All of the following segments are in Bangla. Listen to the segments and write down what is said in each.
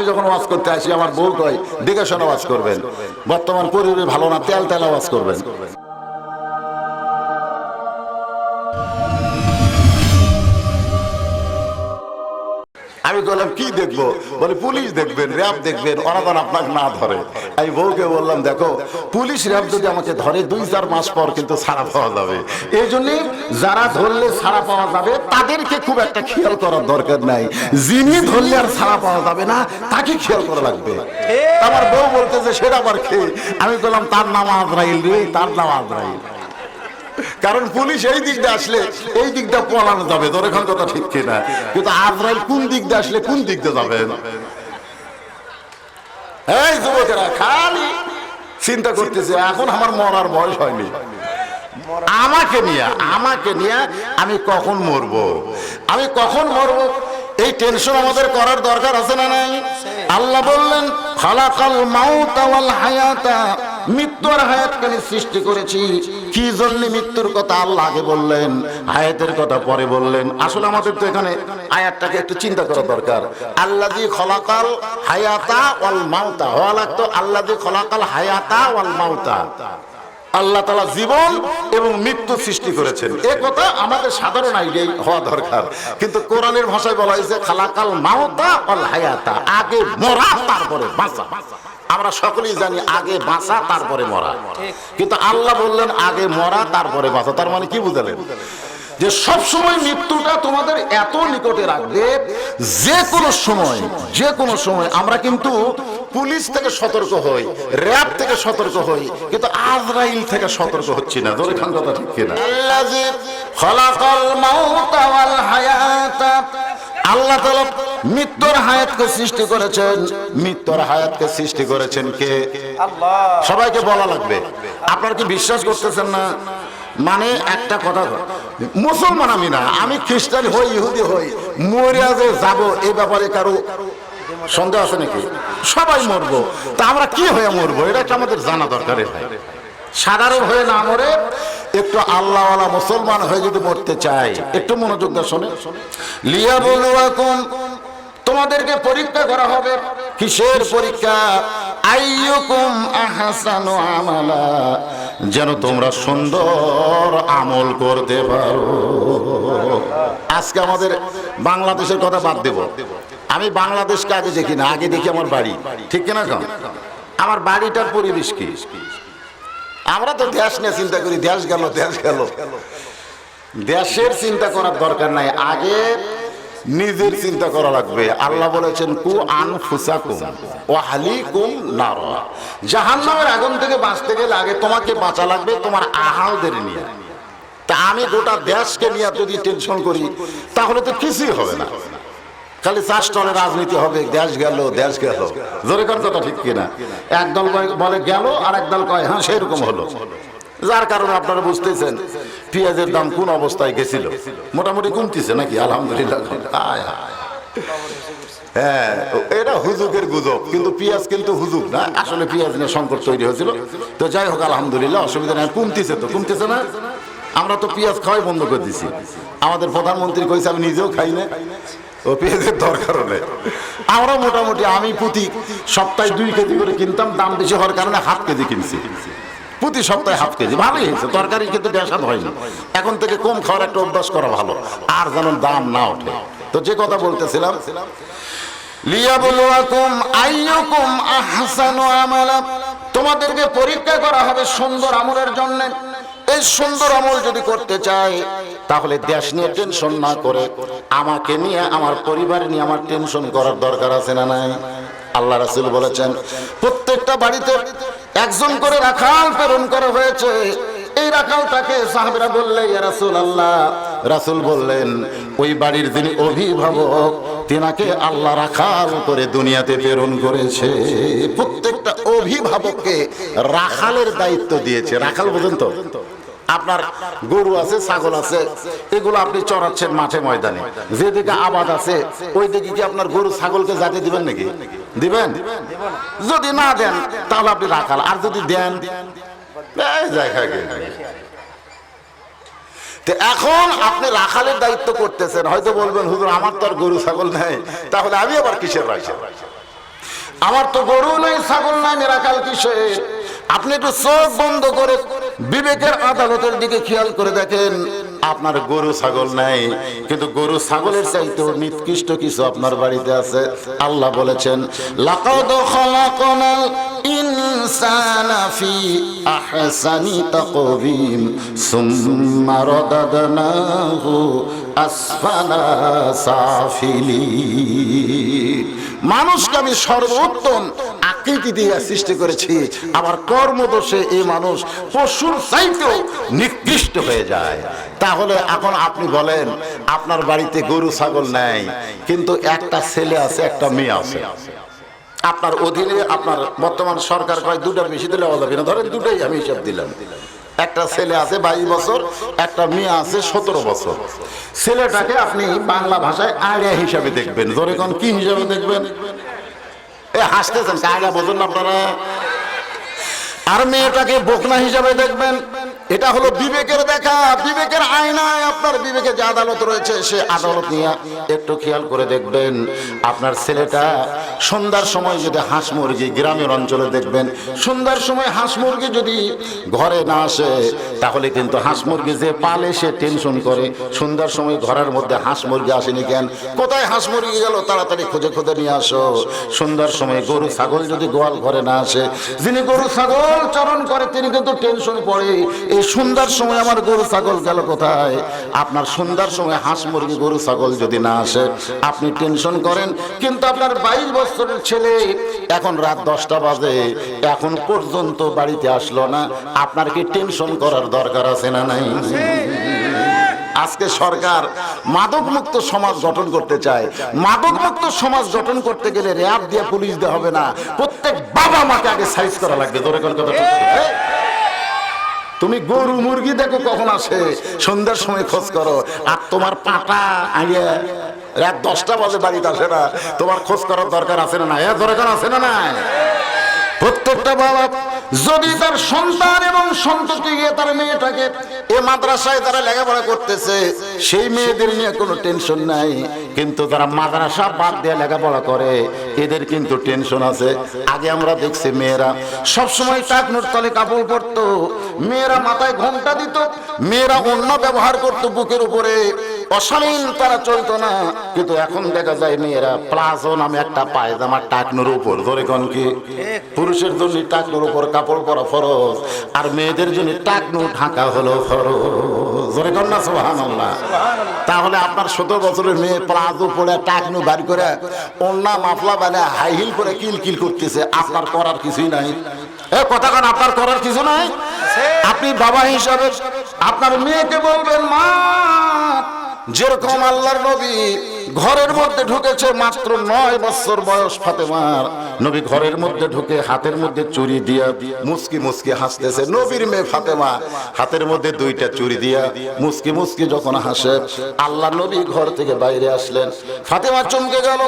আমি যখন ওয়াজ করতে আসি, আমার বউ কয়, দেখে শোনা ওয়াজ করবেন। বর্তমান পরিবেশ ভালো না, তেল তেল ওয়াজ করবেন। আমি বললাম, কি দেখব? বলে, পুলিশ দেখবেন, র্যাব দেখবেন, অনাদান আপনাকে না ধরে। আমি বউকে বললাম, দেখো, পুলিশ, র্যাব যদি আমাকে ধরে, দুই চার মাস পর কিন্তু ছাড়া পাওয়া যাবে। এই জন্যে যারা ধরলে ছাড়া পাওয়া যাবে, তাদেরকে খুব একটা খেয়াল করার দরকার নাই। যিনি ধরলে আর ছাড়া পাওয়া যাবে না, তাকে খেয়াল করা লাগবে। আমার বউ বলতেছে, সেটা আবার খেয়ে আমি বললাম, তার নাম আজরাইল রে, তার নাম আজরাইল। কারণ পুলিশ এই দিক দিয়ে আসলে এই দিকটা পলানো যাবে তোর এখন কথা ঠিক কিনা। কিন্তু আজরাইল কোন দিক দিয়ে আসলে কোন দিক দিয়ে যাবেন? এই যুবকেরা, খালি চিন্তা করতেছে, এখন আমার মরার বয়স হয়নি। আমাকে নিয়ে আমাকে নিয়ে আমি কখন মরবো? আমি কখন মরবো? এই টেনশন আমাদের করার দরকার আছে না নাই? আল্লাহ বললেন, খালাকাল মাউতা ওয়াল হায়াতা। মৃত্যু আর হায়াতকে সৃষ্টি করেছি? কি জন্য মৃত্যুর কথা আল্লাহ আগে বললেন? হায়াতের কথা পরে বললেন। আসলে আমাদের তো এখানে আয়াতটাকে একটু চিন্তা করা দরকার। আল্লাদি খলাকাল হায়াতা ওয়াল মাউতা। হওয়া লাগতো আল্লাদি খলাকাল হায়াতা ওয়াল মাউতা। আল্লাহ তালা জীবন এবং মৃত্যু সৃষ্টি করেছেন। এ কথা আমাদের সাধারণ আইডিয়াই হওয়া দরকার। কিন্তু কোরআনের ভাষায় বলা হয়েছে, খালাকাল মাওতা অল হায়াতা। আগে মরা, তারপরে বাঁচা। আমরা সকলেই জানি আগে বাঁচা তারপরে মরা। কিন্তু আল্লাহ বললেন আগে মরা তারপরে বাঁচা। তার মানে কি বুঝালেন? যে সব সময় মৃত্যুটা তোমাদের এত নিকটে রাখবে যে কোনো সময় যে কোনো সময় আমরা কিন্তু পুলিশ থেকে সতর্ক হই র্যাব থেকে সতর্ক হই কিন্তু আজরাইল থেকে সতর্ক হচ্ছি না। ধরে খান কথা ঠিক কিনা? আল্লাহ তাআলা মৃত্যুর হায়াতকে সৃষ্টি করেছেন। মৃত্যুর হায়াতকে সৃষ্টি করেছেন কে? সবাইকে বলা লাগবে। আপনারা কি বিশ্বাস করতেছেন না? মানে একটা কথা মুসলমান আমি না আমি খ্রিস্টান হই ইহুদি হই মরিয়া যে যাব এই ব্যাপারে কারও সন্দেহ আছে নাকি? সবাই মরবো। তা আমরা কি হয়ে মরবো? এটা একটা আমাদের জানা দরকারে সাধারণ হয়ে না মরে একটু আল্লাহওয়ালা মুসলমান হয়ে যদি মরতে চাই একটু মনোযোগ দিয়ে শোনে। লিয়া বলুয়াকুম তোমাদেরকে পরীক্ষা করা হবে। কিসের পরীক্ষা? আইয়ুকুম আমালা, যেন তোমরা সুন্দর আমল করতে পারো। আজকে আমাদের বাংলাদেশের কথা বাদ দেব। আমি বাংলাদেশকে আগে দেখি না, আগে দেখি আমার বাড়ি। ঠিক কিনা? আমার বাড়িটার পরিবেশ কি? আমরা তো দেশ নিয়ে চিন্তা করি, দেশ গেল দেশ গেল। দেশের চিন্তা করার দরকার নাই, আগে নিজের চিন্তা করা লাগবে। আল্লাহ বলেছেন, কু আন ফুসাকুম ও হালিকুম নার। জাহান্নামের আগুন থেকে বাঁচতে গেলে আগে তোমাকে বাঁচা লাগবে, তোমার আহালদের নিয়ে। তা আমি গোটা দেশকে নিয়ে যদি টেনশন করি, তাহলে তো কিছুই হবে না। খালি চাষ টলে রাজনীতি হবে, দেশ গেল দেশ গেল। জোরে কোন কথা ঠিক কিনা? একদল কয়- বলে গেল, আর একদল কয় হ্যাঁ সেরকম হলো। যার কারণে আপনারা বুঝতেছেন, পেঁয়াজের দাম কোন অবস্থায় গেছিল? মোটামুটি কমতেছে নাকি? আলহামদুলিল্লাহ। হ্যাঁ এটা হুজুকের গুজব, কিন্তু পেঁয়াজ কিন্তু হুজুক না। আসলে পেঁয়াজ নিয়ে সংকট তৈরি হয়েছিল। তো যাই হোক, আলহামদুলিল্লাহ, অসুবিধা নেই। কমতেছে তো, কমতেছে না? আমরা তো পেঁয়াজ খাওয়াই বন্ধ করে দিছি। আমাদের প্রধানমন্ত্রী কইছে, আমি নিজেও খাই না। ও পেঁয়াজের দরকার নেই। আমরা মোটামুটি আমি প্রতি সপ্তাহে দুই কেজি করে কিনতাম, দাম বেশি হওয়ার কারণে হাফ কেজি কিনছি। প্রতি সপ্তাহে হাফ কেজি, ভালোই হয়েছে, তরকারি কিন্তু বেসাদ হয়নি। এখন থেকে কম খাওয়ার একটা অভ্যাস করা ভালো, আর যেন দাম না ওঠে। তো যে কথা বলতেছিলাম, লিয়াবলুয়াকুম আইয়ুকুম আহসানু আমালা। তোমাদেরকে পরীক্ষা করা হবে সুন্দর আমলের জন্য। এই সুন্দর আমল যদি করতে চাই তাহলে দেশ নিয়ে টেনশন না করে আমাকে নিয়ে, আমার পরিবার নিয়ে আমার টেনশন করার দরকার আছে না নাই? আল্লাহ রাসুল বলেছেন, প্রত্যেকটা বাড়িতে একজন করে রাখাল প্রেরণ করা হয়েছে। এই রাখালটাকে সাহাবেরা বললে রাসূল আল্লাহ রাসূল বললেন, ওই বাড়ির যিনি অভিভাবক, তেনাকে আল্লাহ রাখাল করে দুনিয়াতে প্রেরণ করেছে। প্রত্যেকটা অভিভাবককে রাখালের দায়িত্ব দিয়েছে। রাখাল বোঝেন তো। আপনার গরু আছে, ছাগল আছে, এগুলো আপনি চড়াচ্ছেন মাঠে ময়দানে। যেদিকে আবাদ আছে ওই দিকে কি আপনার গরু, ছাগলকে যাতে দিবেন নাকি? দিবেন? যদি না দেন, তাহলে আপনি রাখাল। আর যদি দেন এখন আপনি রাখালের দায়িত্ব করতেছেন, হয়তো বলবেন, হুজুর, আমার তো আর গরু, ছাগল নেই। তাহলে আমি আবার কিসের রাখছি আমার তো গরু নাই, ছাগল নাই মেরাকাল কিসের? আপনি একটু চোখ বন্ধ করে বিবেকের আদালতের দিকে খেয়াল করে দেখেন, আপনার গরু ছাগল নাই। কিন্তু গরু ছাগলের চাইতেও নিকৃষ্ট কিছু আপনার বাড়িতে আছে। আল্লাহ বলেছেন সাফিলিন। মানুষকে আমি সর্বোত্তম আকৃতি দিয়ে সৃষ্টি করেছি। আমার কর্মদোষে এই মানুষ পশুর চাইতেও নিকৃষ্ট হয়ে যায়। তাহলে এখন আপনি বলেন, আপনার বাড়িতে গরু, ছাগল নেই, কিন্তু একটা ছেলে আছে, একটা মেয়ে আছে। আপনার অধীনে আপনার বর্তমান সরকার কয় দুটার বেশি দিলে হবে না। ধরেন দুটাই আমি হিসাব দিলাম। একটা ছেলে আছে বাইশ বছর, একটা মেয়ে আছে সতেরো বছর। ছেলেটাকে আপনি বাংলা ভাষায় আড়িয়া হিসাবে দেখবেন। ধরে কি হিসাবে দেখবেন? হাসতেছেন, কায়দা বোঝেন না আপনারা। আর মেয়েটাকে বোকনা হিসাবে দেখবেন, এটা হলো বিবেকের দেখা, বিবেকের আয়নায় আপনার বিবেকে যে আদালত রয়েছে, সে আদালত নিয়ে একটু খেয়াল করে দেখবেন। আপনার ছেলেটা সন্ধ্যার সময় যদি হাঁস মুরগি গ্রামের অঞ্চলে দেখবেন, সন্ধ্যার সময় হাঁস মুরগি যদি ঘরে না আসে, তাহলে কিন্তু হাঁস মুরগি যে পালে সে টেনশন করে। সন্ধ্যার সময় ঘরের মধ্যে হাঁস মুরগি আসেনি কেন? কোথায় হাঁস মুরগি গেল? তাড়াতাড়ি খুঁজে খুঁজে নিয়ে আসো। সন্ধ্যার সময় গরু, ছাগল যদি গোয়াল ঘরে না আসে, যিনি গরু, ছাগল চরণ করে, তিনি কিন্তু টেনশন পড়ে। এই সন্ধ্যার সময় আমার গরু, ছাগল গেল কোথায়? আপনার সন্ধ্যার সময় হাঁস মুরগি, গরু, ছাগল যদি না আসে, আপনি টেনশন করেন। কিন্তু আপনার বাইশ বছরের ছেলে, এখন রাত দশটা বাজে, এখন পর্যন্ত বাড়িতে আসলো না। আপনার কি টেনশন করার দরকার আছে না নাই? আজকে সরকার মাদক মুক্ত সমাজ গঠন করতে চায়। মাদক মুক্ত সমাজ গঠন করতে গেলে র্যাব দিয়ে পুলিশ দিয়ে হবে না। প্রত্যেক বাবা মাকে আগে সাইজ করা লাগবে। কথা? তুমি গরু মুরগি দেখো কখন আসে। সন্ধ্যার সময় খোঁজ করো। আর তোমার পাটা আগে রাত দশটা বাজে বাড়িতে আসে না। তোমার খোঁজ করার দরকার আছে না এর দরকার আছে না না প্রত্যেকটা বাবা যদি তার সন্তান এবং সন্ততি গিয়ে তার মেয়েটাকে এ মাদ্রাসায় তারা লেখাপড়া করতেছে, সেই মেয়েদের নিয়ে কোনো টেনশন নাই। কিন্তু তারা মাদ্রাসা বাদ দিয়ে লেখাপড়া করে, এদের কিন্তু টেনশন আছে। আগে আমরা দেখছি মেয়েরা সব সময় টাকনোর তলে কাপড় পরতো। মেয়েরা মাথায় ঘোমটা দিত। মেয়েরা অন্য ব্যবহার করতো বুকের উপরে। অশালীন তারা চলতো না। কিন্তু এখন দেখা যায় মেয়েরা প্লাজো নামে একটা পায়জামা টাকনোর উপর। ধরে কোন কি? পুরুষের জন্য টাকনোর উপর কাপড় পরা ফরজ, আর মেয়েদের জন্য টাকনো ঢাকা হলো ফরজ। ধরে কোন না? সুবহানাল্লাহ। তাহলে আপনার সতেরো বছরের মেয়ে প্লাজো পরে টাকনো বাড়ি করে অন্য মাফলা বানা হাই হিল করে কিল কিল করতেছে, আপনার করার কিছুই নাই। এ, কথা কান, আপনার করার কিছু নাই? আপনি বাবা হিসাবে আপনার মেয়েকে বলবেন, মা, যেরকম আল্লাহর নবী ঘরের মধ্যে ঢুকেছে মাত্র নয় বছর বয়স ফাতেমার। নবী ঘরের মধ্যে ঢুকে হাতের মধ্যে চুরি দিয়া মুসকি মুসকি হাসতেছে, নবীর মেয়ে ফাতেমা, হাতের মধ্যে দুইটা চুরি দিয়া মুসকি মুসকি যখন হাসে, আল্লাহ নবী ঘর থেকে বাইরে আসলেন। ফাতেমা চমকে গেল,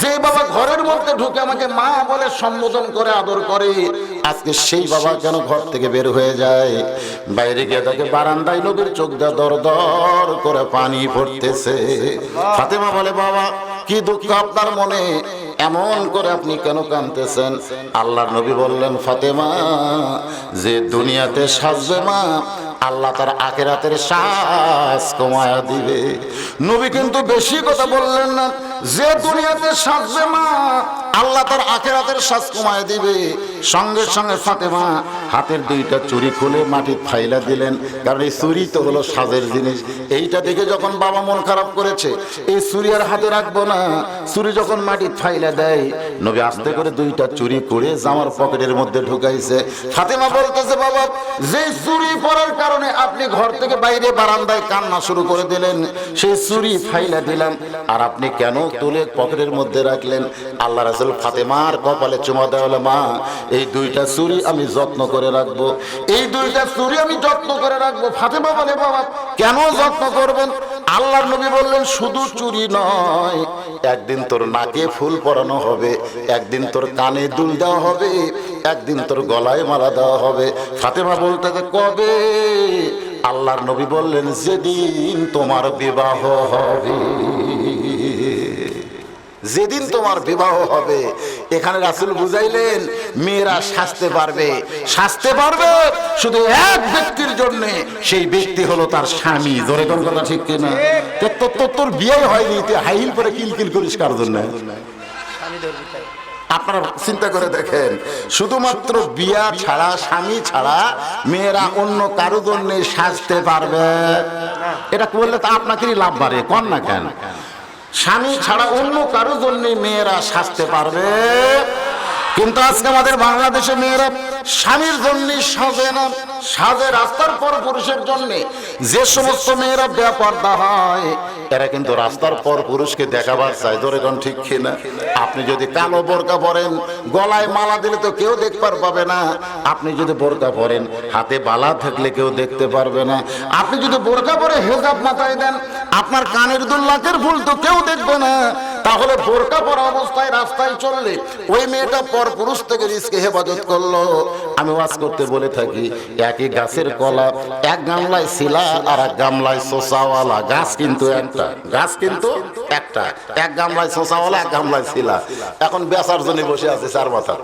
যে বাবা ঘরের মধ্যে ঢুকে আমাকে মা বলে সম্বোধন করে আদর করে, আজকে সেই বাবা কেন ঘর থেকে বের হয়ে যায়? বাইরে গিয়ে তাকে বারান্দায় নবীর চোখ দর দর করে পানি পড়তেছে। ফাতেমা বলে, বাবা, কি দুঃখ আপনার মনে? এমন করে আপনি কেন কাঁদতেছেন? আল্লাহর নবী বললেন, ফাতেমা, যে দুনিয়াতে সাজবে মা, আল্লাহ তার আখেরাতের শ্বাস কমায়া দিবে। নবী কিন্তু বেশি কথা বললেন না, যে দুনিয়াতে সাজবে মা, আল্লাহ তার আখেরাতের শ্বাস কমায় দিবে। সঙ্গে সঙ্গে ফাতেমা হাতের দুইটা চুরি খুলে মাটির ফাইলা দিলেন। কারণ এই চুরি তো হলো সাজের জিনিস। এইটা দেখে যখন বাবা মন খারাপ করেছে, এই চুরি আর হাতে রাখব না। চুরি যখন মাটির ফাইলা দেয়, নবী আস্তে করে দুইটা চুরি করে জামার পকেটের মধ্যে ঢুকাইছে। ফাতেমা বলতেছে, বাবা, যে চুরি পরার কারণে আপনি ঘর থেকে বাইরে বারান্দায় কান্না শুরু করে দিলেন। সেই চুরি ফাইলা দিলাম। আর আপনি কেন তুলে পকেটের মধ্যে রাখলেন? আল্লাহ রাসুল ফাতেমার কপালে চুমা দেওয়ালে মা এই দুইটা চুরি আমি যত্ন করে রাখব। এই দুইটা চুরি আমি যত্ন করে রাখব। ফাতেমা বলে, বাবা, কেন যত্ন করবেন? আল্লাহর নবী বললেন, শুধু চুরি নয়, একদিন তোর নাকে ফুল পরানো হবে, একদিন তোর কানে দুল দেওয়া হবে, একদিন তোর গলায় মালা দেওয়া হবে। ফাতেমা বলতে কবে? আল্লাহর নবী বললেন, যেদিন তোমার বিবাহ হবে। যেদিন তোমার বিবাহ হবে এখানে রাসুল বুঝাইলেন মেয়েরা সাজতে পারবে। সাজতে পারবে শুধু এক ব্যক্তির জন্য। সেই ব্যক্তি হলো তার স্বামী। জোরে কোন কথা ঠিক কিনা? তো তো- তো- তোর বিয়ে হয়নি। তুই হাইল করে কিলকিল করিস কার জন্য? আপনারা চিন্তা করে দেখেন শুধুমাত্র বিয়া ছাড়া স্বামী ছাড়া মেয়েরা অন্য কারও জন্য সাজতে পারবে। এটা করলে তা আপনাকেই লাভ বাড়ে কন না কেন? স্বামী ছাড়া অন্য কারও জন্য মেয়েরা সাজতে পারবে? কিন্তু আজকে আমাদের বাংলাদেশে মেয়েরা স্বামীর জন্য সাজে না, সাজে রাস্তার পর পুরুষের জন্য। যে সমস্ত মেয়েরা বেপর্দা হয়, এরা কিন্তু রাস্তার পর পুরুষকে দেখাবার চায়। ধরে কোন ঠিক কিনা? আপনি যদি কালো বোরকা পরেন, গলায় মালা দিলে তো কেউ দেখবার পাবে না। আপনি যদি বোরকা পরেন, হাতে বালা থাকলে কেউ দেখতে পারবে না। আপনি যদি বোরকা পরে হেজাব মাথায় দেন আপনার কানের দুল লাখের ফুল তো কেউ দেখবে না। তাহলে বোরকা পরা অবস্থায় রাস্তায় চললে ওই মেয়েটা পর পুরুষ থেকে রিস্কে হেফাজত করল। আমি ওয়াজ করতে বলে থাকি, একই গাছের কলা, এক গামলায় শিলা আর এক গামলায় শোষাওয়ালা। গাছ কিন্তু একটা, গাছ কিন্তু একটা। এক গামলায় শোষাওয়ালা, এক গামলায় শিলা। এখন বেচার জন্য বসে আছে চার মাথা।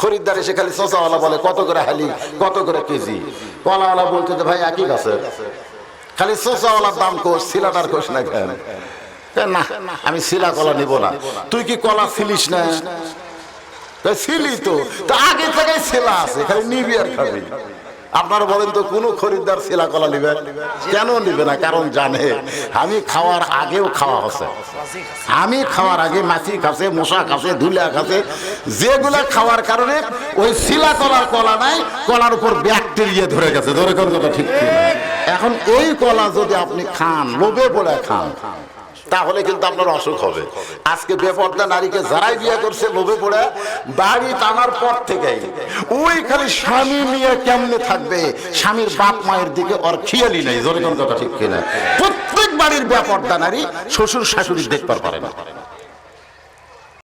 খরিদ্দার এসে খালি শোষাওয়ালা বলে, কত করে হালি, কত করে কেজি? কলাওয়ালা বলছে যে, ভাই, একই গাছের। খালি শোষাওয়ালার দাম কোষ শিলাটার কোষ না কেন? না, আমি শিলা কলা নিব না। তুই কি কলা ছিলিস না? ছিলি তো, তা আগে থেকে শিলা আছে, খালি নিবি আর খাবি। আপনারা বলেন তো, কোনো খরিদ্দার শিলা কলা নিবে? কেন নিবে না? কারণ জানে, আমি খাওয়ার আগেও খাওয়া হচ্ছে আমি খাওয়ার আগে মাছি খাসে, মশা খাসে, ধুলা খাসে, যেগুলা খাওয়ার কারণে ওই শিলা কলার কলা নাই, কলার উপর ব্যাকটেরিয়া ধরে গেছে। ধরে কোন কথা ঠিক? এখন এই কলা যদি আপনি খান, লোভে পড়ে খান, তাহলে কিন্তু আপনার অসুখ হবে। আজকে বেপর্দা নারীকে যারাই বিয়ে করছে, লোভে পড়ে, বাড়ি টানার পর থেকে ওই খালি স্বামী নিয়ে কেমনে থাকবে? স্বামীর বাপ মায়ের দিকে ওর খেয়ালি নেই জোরে কথা ঠিক কিনা। প্রত্যেক বাড়ির বেপর্দা নারী শ্বশুর শাশুড়ি দেখবার পারে না।